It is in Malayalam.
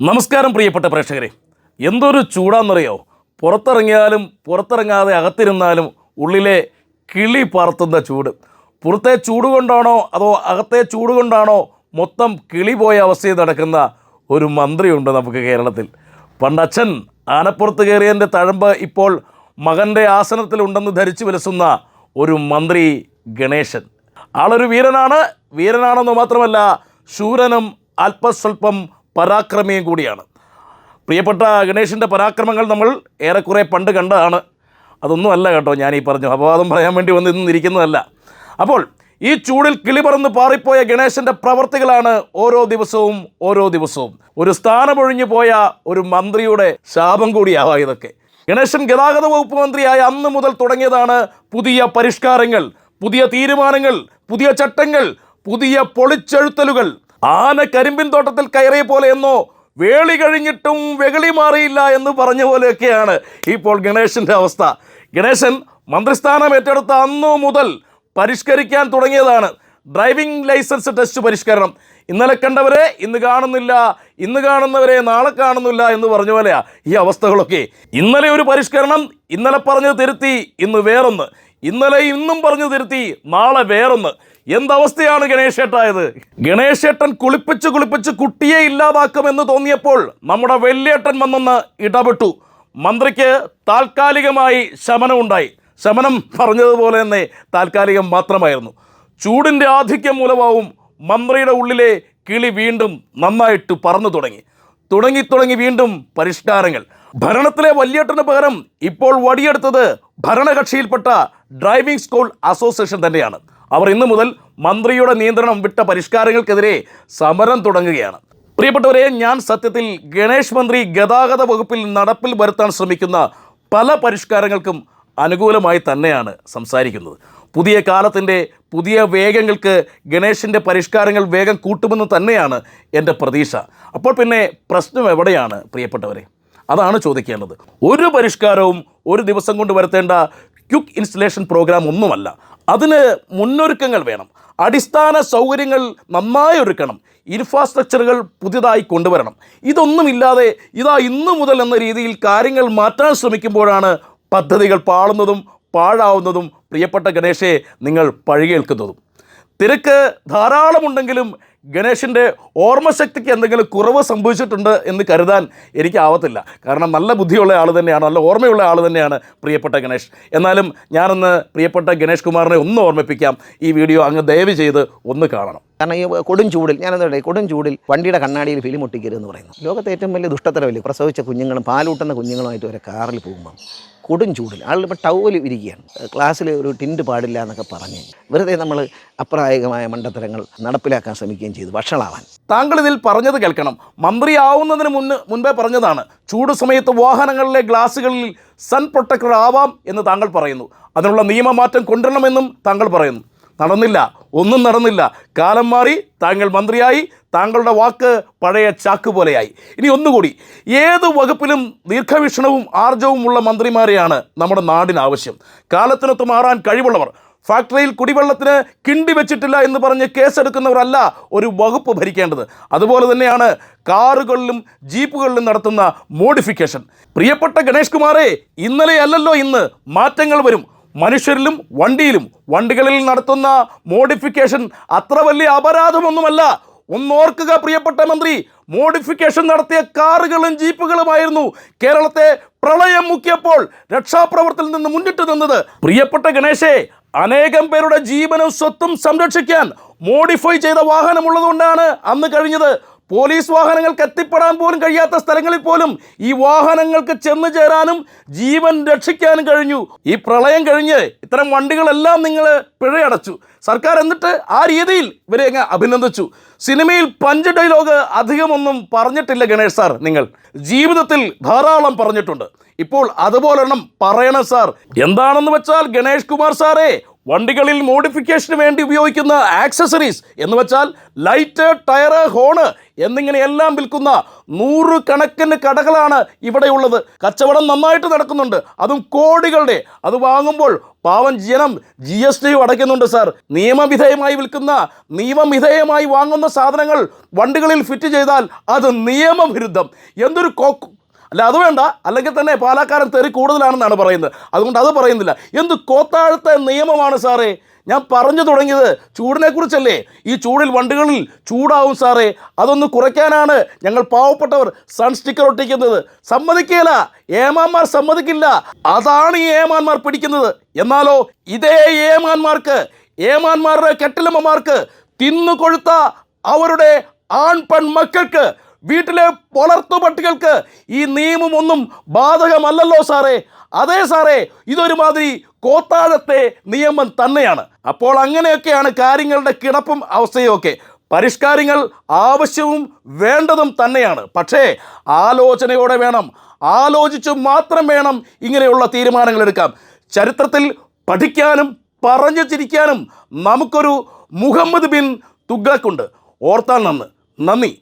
നമസ്കാരം പ്രിയപ്പെട്ട പ്രേക്ഷകരെ. എന്തൊരു ചൂടാന്നറിയോ? പുറത്തിറങ്ങിയാലും പുറത്തിറങ്ങാതെ അകത്തിരുന്നാലും ഉള്ളിലെ കിളി പറത്തുന്ന ചൂട്. പുറത്തെ ചൂട് കൊണ്ടാണോ അതോ അകത്തെ ചൂട് കൊണ്ടാണോ മൊത്തം കിളി പോയ അവസ്ഥയിൽ നടക്കുന്ന ഒരു മന്ത്രിയുണ്ട് നമുക്ക് കേരളത്തിൽ. പണ്ടച്ഛൻ ആനപ്പുറത്ത് കയറിയതിന്റെ തഴമ്പ് ഇപ്പോൾ മകന്റെ ആസനത്തിലുണ്ടെന്ന് ധരിച്ചു വിലസുന്ന ഒരു മന്ത്രി ഗണേശൻ. ആളൊരു വീരനാണ്. വീരനാണെന്ന് മാത്രമല്ല ശൂരനും അല്പസ്വല്പം പരാക്രമിയും കൂടിയാണ്. പ്രിയപ്പെട്ട ഗണേഷിന്റെ പരാക്രമങ്ങൾ നമ്മൾ ഏറെക്കുറെ പണ്ട് കണ്ടതാണ്. അതൊന്നുമല്ല കേട്ടോ ഞാൻ ഈ പറഞ്ഞു. അപവാദം പറയാൻ വേണ്ടി വന്ന് ഇന്നിരിക്കുന്നതല്ല അപ്പോൾ ഈ ചൂടിൽ കിളി പറന്ന് പാറിപ്പോയ ഗണേശന്റെ പ്രവർത്തികളാണ് ഓരോ ദിവസവും ഓരോ ദിവസവും. ഒരു സ്ഥാനമൊഴിഞ്ഞു പോയ ഒരു മന്ത്രിയുടെ ശാപം കൂടിയാവാം ഇതൊക്കെ. ഗണേശൻ ഗതാഗത വകുപ്പ് മന്ത്രിയായ അന്ന് മുതൽ തുടങ്ങിയതാണ് പുതിയ പരിഷ്കാരങ്ങൾ പുതിയ തീരുമാനങ്ങൾ പുതിയ ചട്ടങ്ങൾ പുതിയ പൊളിച്ചെഴുത്തലുകൾ. ആന കരിമ്പിൻ തോട്ടത്തിൽ കയറിയ പോലെ എന്നോ വേളി കഴിഞ്ഞിട്ടും വെകളി മാറിയില്ല എന്ന് പറഞ്ഞ പോലെയൊക്കെയാണ് ഇപ്പോൾ ഗണേശന്റെ അവസ്ഥ. ഗണേശൻ മന്ത്രിസ്ഥാനം ഏറ്റെടുത്ത അന്നു മുതൽ പരിഷ്കരിക്കാൻ തുടങ്ങിയതാണ്. ഡ്രൈവിംഗ് ലൈസൻസ് ടെസ്റ്റ് പരിഷ്കരണം. ഇന്നലെ കണ്ടവരെ ഇന്ന് കാണുന്നില്ല ഇന്ന് കാണുന്നവരെ നാളെ കാണുന്നില്ല എന്ന് പറഞ്ഞ പോലെയാ ഈ അവസ്ഥകളൊക്കെ. ഇന്നലെ ഒരു പരിഷ്കരണം ഇന്നലെ പറഞ്ഞ് തിരുത്തി ഇന്ന് വേറൊന്ന്. ഇന്നലെ ഇന്നും പറഞ്ഞു തിരുത്തി നാളെ വേറൊന്ന്. എന്തവസ്ഥയാണ് ഗണേശേട്ടായത്? ഗണേശേട്ടൻ കുളിപ്പിച്ച് കുളിപ്പിച്ച് കുട്ടിയെ ഇല്ലാതാക്കുമെന്ന് തോന്നിയപ്പോൾ നമ്മുടെ വെല്ലേട്ടൻ വന്നൊന്ന് ഇടപെട്ടു. മന്ത്രിക്ക് താൽക്കാലികമായി ശമനമുണ്ടായി. ശമനം പറഞ്ഞതുപോലെ തന്നെ താൽക്കാലികം മാത്രമായിരുന്നു. ചൂടിന്റെ ആധിക്യം മൂലമാവും മന്ത്രിയുടെ ഉള്ളിലെ കിളി വീണ്ടും നന്നായിട്ട് പറന്നു തുടങ്ങി. തുടങ്ങി തുടങ്ങി വീണ്ടും പരിഷ്കാരങ്ങൾ. ഭരണത്തിലെ വല്യേട്ടന് പകരം ഇപ്പോൾ വടിയെടുത്തത് ഭരണകക്ഷിയിൽപ്പെട്ട ഡ്രൈവിംഗ് സ്കൂൾ അസോസിയേഷൻ തന്നെയാണ്. അവർ ഇന്നു മുതൽ മന്ത്രിയുടെ നിയന്ത്രണം വിട്ട പരിഷ്കാരങ്ങൾക്കെതിരെ സമരം തുടങ്ങുകയാണ്. പ്രിയപ്പെട്ടവരെ ഞാൻ സത്യത്തിൽ ഗണേഷ് മന്ത്രി ഗതാഗത വകുപ്പിൽ നടപ്പിൽ വരുത്താൻ ശ്രമിക്കുന്ന പല പരിഷ്കാരങ്ങൾക്കും അനുകൂലമായി തന്നെയാണ് സംസാരിക്കുന്നത്. പുതിയ കാലത്തിന്റെ പുതിയ വേഗങ്ങൾക്ക് ഗണേഷിന്റെ പരിഷ്കാരങ്ങൾ വേഗം കൂട്ടുമെന്ന് തന്നെയാണ് എന്റെ പ്രതീക്ഷ. അപ്പോൾ പിന്നെ പ്രശ്നം എവിടെയാണ് പ്രിയപ്പെട്ടവരെ? അതാണ് ചോദിക്കേണ്ടത്. ഒരു പരിഷ്കാരവും ഒരു ദിവസം കൊണ്ട് വരുത്തേണ്ട ക്യുക്ക് ഇൻസ്റ്റലേഷൻ പ്രോഗ്രാം ഒന്നുമല്ല. അതിന് മുന്നൊരുക്കങ്ങൾ വേണം. അടിസ്ഥാന സൗകര്യങ്ങൾ നന്നായി ഒരുക്കണം. ഇൻഫ്രാസ്ട്രക്ചറുകൾ പുതിയതായി കൊണ്ടുവരണം. ഇതൊന്നുമില്ലാതെ ഇതാ ഇന്നു മുതൽ എന്ന രീതിയിൽ കാര്യങ്ങൾ മാറ്റാൻ ശ്രമിക്കുമ്പോഴാണ് പദ്ധതികൾ പാളുന്നതും പാഴാവുന്നതും പ്രിയപ്പെട്ട ഗണേശെ നിങ്ങൾ പഴികേൽക്കുന്നതും തിരക്ക് ധാരാളമുണ്ടെങ്കിലും ഗണേഷിന്റെ ഓർമ്മശക്തിക്ക് എന്തെങ്കിലും കുറവ് സംഭവിച്ചിട്ടുണ്ട് എന്ന് കരുതാൻ എനിക്ക് ആവത്തില്ല കാരണം നല്ല ബുദ്ധിയുള്ള ആൾ തന്നെയാണ് നല്ല ഓർമ്മയുള്ള ആൾ തന്നെയാണ് പ്രിയപ്പെട്ട ഗണേഷ്. എന്നാലും ഞാനൊന്ന് പ്രിയപ്പെട്ട ഗണേഷ് കുമാറിനെ ഒന്ന് ഓർമ്മിപ്പിക്കാം. ഈ വീഡിയോ അങ്ങ് ദയവ് ചെയ്ത് ഒന്ന് കാണണം. കാരണം ഈ കൊടും ചൂടിൽ ഞാനെന്താ കൊടും ചൂടിൽ വണ്ടിയുടെ കണ്ണാടിയിൽ ഫിലിം ഒട്ടിക്കരുതെന്ന് പറയുന്നു. ലോകത്തെ ഏറ്റവും വലിയ ദുഷ്ടത്തരമല്ലേ പ്രസവിച്ച കുഞ്ഞുങ്ങളും പാലൂട്ടുന്ന കുഞ്ഞുങ്ങളുമായിട്ട് വരെ കാറിൽ പോകുമ്പം. കൊടും ചൂടിൽ. ആളുകൾ ടൗവൽ വിരിക്കുകയാണ് ക്ലാസ്സിൽ ഒരു ടിന്റ് പാടില്ല എന്നൊക്കെ പറഞ്ഞ് വെറുതെ നമ്മൾ അപ്രായകമായ മണ്ടത്തരങ്ങൾ നടപ്പിലാക്കാൻ ശ്രമിക്കുകയും ചെയ്തു വഷളാവാൻ. താങ്കൾ ഇതിൽ പറഞ്ഞത് കേൾക്കണം. മന്ത്രിയാവുന്നതിന് മുന്ന് മുൻപേ പറഞ്ഞതാണ് ചൂട് സമയത്ത് വാഹനങ്ങളിലെ ഗ്ലാസ്സുകളിൽ സൺ പ്രൊട്ടക്ടർ ആവാം എന്ന് താങ്കൾ പറയുന്നു. അതിനുള്ള നിയമമാറ്റം കൊണ്ടുവരണമെന്നും താങ്കൾ പറയുന്നു. നടന്നില്ല ഒന്നും നടന്നില്ല. കാലം മാറി താങ്കൾ മന്ത്രിയായി താങ്കളുടെ വാക്ക് പഴയ ചാക്ക് പോലെയായി. ഇനി ഒന്നുകൂടി ഏത് വകുപ്പിലും ദീർഘവീക്ഷണവും ആർജവും ഉള്ള മന്ത്രിമാരെയാണ് നമ്മുടെ നാടിന് ആവശ്യം. കാലത്തിനൊത്ത് മാറാൻ കഴിവുള്ളവർ ഫാക്ടറിയിൽ കുടിവെള്ളത്തിന് കിണ്ടി വെച്ചിട്ടില്ല എന്ന് പറഞ്ഞ് കേസെടുക്കുന്നവരല്ല ഒരു വകുപ്പ് ഭരിക്കേണ്ടത്. അതുപോലെ തന്നെയാണ് കാറുകളിലും ജീപ്പുകളിലും നടത്തുന്ന മോഡിഫിക്കേഷൻ. പ്രിയപ്പെട്ട ഗണേഷ് കുമാറെ ഇന്നലെ അല്ലല്ലോ ഇന്ന് മാറ്റങ്ങൾ വരും. മനുഷ്യരിലും വണ്ടിയിലും വണ്ടികളിൽ നടത്തുന്ന മോഡിഫിക്കേഷൻ അത്ര വലിയ അപരാധമൊന്നുമല്ല. ഒന്നോർക്കുക പ്രിയപ്പെട്ട മന്ത്രി മോഡിഫിക്കേഷൻ നടത്തിയ കാറുകളും ജീപ്പുകളുമായിരുന്നു കേരളത്തെ പ്രളയം മുക്കിയപ്പോൾ രക്ഷാപ്രവർത്തനത്തിൽ നിന്ന് മുന്നിട്ട് നിന്നത്. പ്രിയപ്പെട്ട ഗണേശേ അനേകം പേരുടെ ജീവനും സ്വത്തും സംരക്ഷിക്കാൻ മോഡിഫൈ ചെയ്ത വാഹനമുള്ളതുകൊണ്ടാണ് അന്ന് കഴിഞ്ഞത്. പോലീസ് വാഹനങ്ങൾക്ക് എത്തിപ്പെടാൻ പോലും കഴിയാത്ത സ്ഥലങ്ങളിൽ പോലും ഈ വാഹനങ്ങൾക്ക് ചെന്നു ചേരാനും ജീവൻ രക്ഷിക്കാനും കഴിഞ്ഞു. ഈ പ്രളയം കഴിഞ്ഞ് ഇത്തരം വണ്ടികളെല്ലാം നിങ്ങൾ പിഴയടച്ചു. സർക്കാർ എന്നിട്ട് ആ രീതിയിൽ ഇവരെ അങ്ങ് അഭിനന്ദിച്ചു. സിനിമയിൽ പഞ്ച് ഡയലോഗ് അധികമൊന്നും പറഞ്ഞിട്ടില്ല ഗണേഷ് സാർ നിങ്ങൾ. ജീവിതത്തിൽ ധാരാളം പറഞ്ഞിട്ടുണ്ട്. ഇപ്പോൾ അതുപോലെണ്ണം പറയണം സാർ. എന്താണെന്ന് വെച്ചാൽ ഗണേഷ് കുമാർ സാറേ വണ്ടികളിൽ മോഡിഫിക്കേഷന് വേണ്ടി ഉപയോഗിക്കുന്ന ആക്സസറീസ് എന്ന് വെച്ചാൽ ലൈറ്റ് ടയർ ഹോണ് എന്നിങ്ങനെയെല്ലാം വിൽക്കുന്ന നൂറ് കണക്കിന് കടകളാണ് ഇവിടെയുള്ളത് കച്ചവടം നന്നായിട്ട് നടക്കുന്നുണ്ട്. അതും കോടികളുടെ. അത് വാങ്ങുമ്പോൾ പാവം ജനം ജി എസ് ടിയും അടയ്ക്കുന്നുണ്ട് സാർ നിയമവിധേയമായി വിൽക്കുന്ന നിയമവിധേയമായി വാങ്ങുന്ന സാധനങ്ങൾ വണ്ടികളിൽ ഫിറ്റ് ചെയ്താൽ അത് നിയമവിരുദ്ധം. എന്തൊരു അല്ല അത് വേണ്ട. അല്ലെങ്കിൽ തന്നെ പാലക്കാരൻ തെറി കൂടുതലാണെന്നാണ് പറയുന്നത്. അതുകൊണ്ട് അത് പറയുന്നില്ല. എന്ത് കോത്താഴത്തെ നിയമമാണ് സാറേ? ഞാൻ പറഞ്ഞു തുടങ്ങിയത് ചൂടിനെ കുറിച്ചല്ലേ ഈ ചൂടിൽ വണ്ടികളിൽ ചൂടാവും സാറേ. അതൊന്ന് കുറയ്ക്കാനാണ് ഞങ്ങൾ പാവപ്പെട്ടവർ സൺ സ്റ്റിക്കർ ഒട്ടിക്കുന്നത്. സമ്മതിക്കില്ല ഏമാന്മാർ സമ്മതിക്കില്ല. അതാണ് ഈ ഏമാന്മാർ പിടിക്കുന്നത്. എന്നാലോ ഇതേ ഏമാന്മാർക്ക് ഏമാന്മാരുടെ കെട്ടിലമ്മമാർക്ക് തിന്നു കൊഴുത്ത അവരുടെ ആൺ പെൺ മക്കൾക്ക് വീട്ടിലെ വളർത്തു പട്ടികൾക്ക് ഈ നിയമം ഒന്നും ബാധകമല്ലല്ലോ സാറേ. അതേ സാറേ ഇതൊരുമാതിരി കോത്താഴത്തെ നിയമം തന്നെയാണ്. അപ്പോൾ അങ്ങനെയൊക്കെയാണ് കാര്യങ്ങളുടെ കിടപ്പും അവസ്ഥയൊക്കെ. പരിഷ്കാരങ്ങൾ ആവശ്യവും വേണ്ടതും തന്നെയാണ്. പക്ഷേ ആലോചനയോടെ വേണം ആലോചിച്ചു മാത്രം വേണം ഇങ്ങനെയുള്ള തീരുമാനങ്ങൾ എടുക്കാം ചരിത്രത്തിൽ പഠിക്കാനും പറഞ്ഞു ചിരിക്കാനും നമുക്കൊരു മുഹമ്മദ് ബിൻ തുഗ്ലക്കുണ്ട്. ഓർത്താൽ നന്ന്. നന്ദി.